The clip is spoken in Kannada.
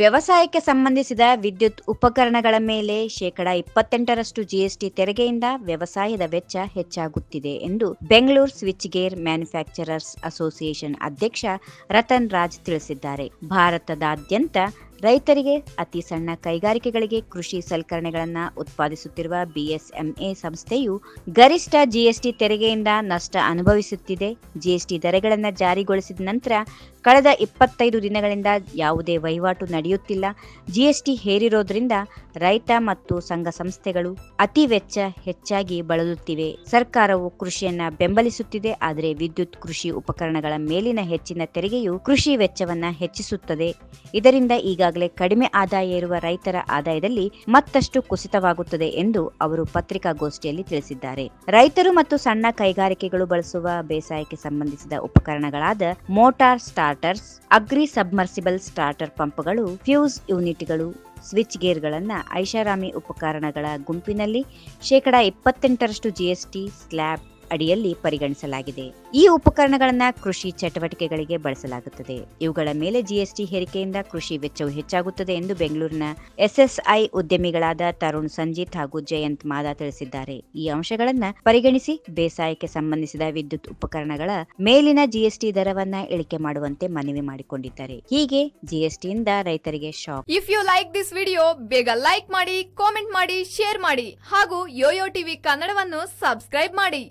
ವ್ಯವಸಾಯಕ್ಕೆ ಸಂಬಂಧಿಸಿದ ವಿದ್ಯುತ್ ಉಪಕರಣಗಳ ಮೇಲೆ ಶೇಕಡ ಇಪ್ಪತ್ತೆಂಟರಷ್ಟು ಜಿಎಸ್ಟಿ ತೆರಿಗೆಯಿಂದ ವ್ಯವಸಾಯದ ವೆಚ್ಚ ಹೆಚ್ಚಾಗುತ್ತಿದೆ ಎಂದು Bengaluru switch gear manufacturers association ಅಧ್ಯಕ್ಷ ರತನ್ ರಾಜ್ ತಿಳಿಸಿದ್ದಾರೆ. ಭಾರತದಾದ್ಯಂತ ರೈತರಿಗೆ ಅತಿ ಸಣ್ಣ ಕೈಗಾರಿಕೆಗಳಿಗೆ ಕೃಷಿ ಸಲಕರಣೆಗಳನ್ನು ಉತ್ಪಾದಿಸುತ್ತಿರುವ ಬಿಎಸ್ಎಂಎ ಸಂಸ್ಥೆಯು ಗರಿಷ್ಠ ಜಿಎಸ್ಟಿ ತೆರಿಗೆಯಿಂದ ನಷ್ಟ ಅನುಭವಿಸುತ್ತಿದೆ. ಜಿಎಸ್ಟಿ ದರಗಳನ್ನು ಜಾರಿಗೊಳಿಸಿದ ನಂತರ ಕಳೆದ ಇಪ್ಪತ್ತೈದು ದಿನಗಳಿಂದ ಯಾವುದೇ ವಹಿವಾಟು ನಡೆಯುತ್ತಿಲ್ಲ. ಜಿಎಸ್ಟಿ ಹೇರಿರೋದ್ರಿಂದ ರೈತ ಮತ್ತು ಸಂಘ ಸಂಸ್ಥೆಗಳು ಅತಿ ವೆಚ್ಚ ಹೆಚ್ಚಾಗಿ ಬಳಲುತ್ತಿವೆ. ಸರ್ಕಾರವು ಕೃಷಿಯನ್ನ ಬೆಂಬಲಿಸುತ್ತಿದೆ, ಆದರೆ ವಿದ್ಯುತ್ ಕೃಷಿ ಉಪಕರಣಗಳ ಮೇಲಿನ ಹೆಚ್ಚಿನ ತೆರಿಗೆಯು ಕೃಷಿ ವೆಚ್ಚವನ್ನ ಹೆಚ್ಚಿಸುತ್ತದೆ. ಇದರಿಂದ ಈಗಾಗಲೇ ಕಡಿಮೆ ಆದಾಯ ಇರುವ ರೈತರ ಆದಾಯದಲ್ಲಿ ಮತ್ತಷ್ಟು ಕುಸಿತವಾಗುತ್ತದೆ ಎಂದು ಅವರು ಪತ್ರಿಕಾಗೋಷ್ಠಿಯಲ್ಲಿ ತಿಳಿಸಿದ್ದಾರೆ. ರೈತರು ಮತ್ತು ಸಣ್ಣ ಕೈಗಾರಿಕೆಗಳು ಬಳಸುವ ಬೇಸಾಯಕ್ಕೆ ಸಂಬಂಧಿಸಿದ ಉಪಕರಣಗಳಾದ motor starters agri submersible starter ಪಂಪ್ಗಳು ಫ್ಯೂಸ್ ಯೂನಿಟ್ಗಳು ಸ್ವಿಚ್ ಗೇರ್ಗಳನ್ನು ಐಷಾರಾಮಿ ಉಪಕರಣಗಳ ಗುಂಪಿನಲ್ಲಿ ಶೇಕಡಾ ಇಪ್ಪತ್ತೆಂಟರಷ್ಟು ಜಿಎಸ್ಟಿ ಸ್ಲ್ಯಾಬ್ ಅಡಿಯಲ್ಲಿ ಪರಿಗಣಿಸಲಾಗಿದೆ. ಈ ಉಪಕರಣಗಳನ್ನು ಕೃಷಿ ಚಟುವಟಿಕೆಗಳಿಗೆ ಬಳಸಲಾಗುತ್ತದೆ. ಇವುಗಳ ಮೇಲೆ ಜಿಎಸ್ಟಿ ಹೇರಿಕೆಯಿಂದ ಕೃಷಿ ವೆಚ್ಚವು ಹೆಚ್ಚಾಗುತ್ತದೆ ಎಂದು ಬೆಂಗಳೂರಿನ ಎಸ್ಎಸ್ಐ ಉದ್ಯಮಿಗಳಾದ ತರುಣ್ ಸಂಜಿತ್ ಹಾಗೂ ಜಯಂತ್ ಮಾದಾ ತಿಳಿಸಿದ್ದಾರೆ. ಈ ಅಂಶಗಳನ್ನು ಪರಿಗಣಿಸಿ ಬೇಸಾಯಕ್ಕೆ ಸಂಬಂಧಿಸಿದ ವಿದ್ಯುತ್ ಉಪಕರಣಗಳ ಮೇಲಿನ ಜಿಎಸ್ಟಿ ದರವನ್ನ ಇಳಿಕೆ ಮಾಡುವಂತೆ ಮನವಿ ಮಾಡಿಕೊಂಡಿದ್ದಾರೆ. ಹೀಗೆ ಜಿಎಸ್ಟಿಯಿಂದ ರೈತರಿಗೆ shock. If you like this video ಬೇಗ ಲೈಕ್ ಮಾಡಿ ಕಾಮೆಂಟ್ ಮಾಡಿ ಶೇರ್ ಮಾಡಿ ಹಾಗೂ ಯೋಯೋ ಟಿವಿ ಕನ್ನಡವನ್ನು ಸಬ್ಸ್ಕ್ರೈಬ್ ಮಾಡಿ.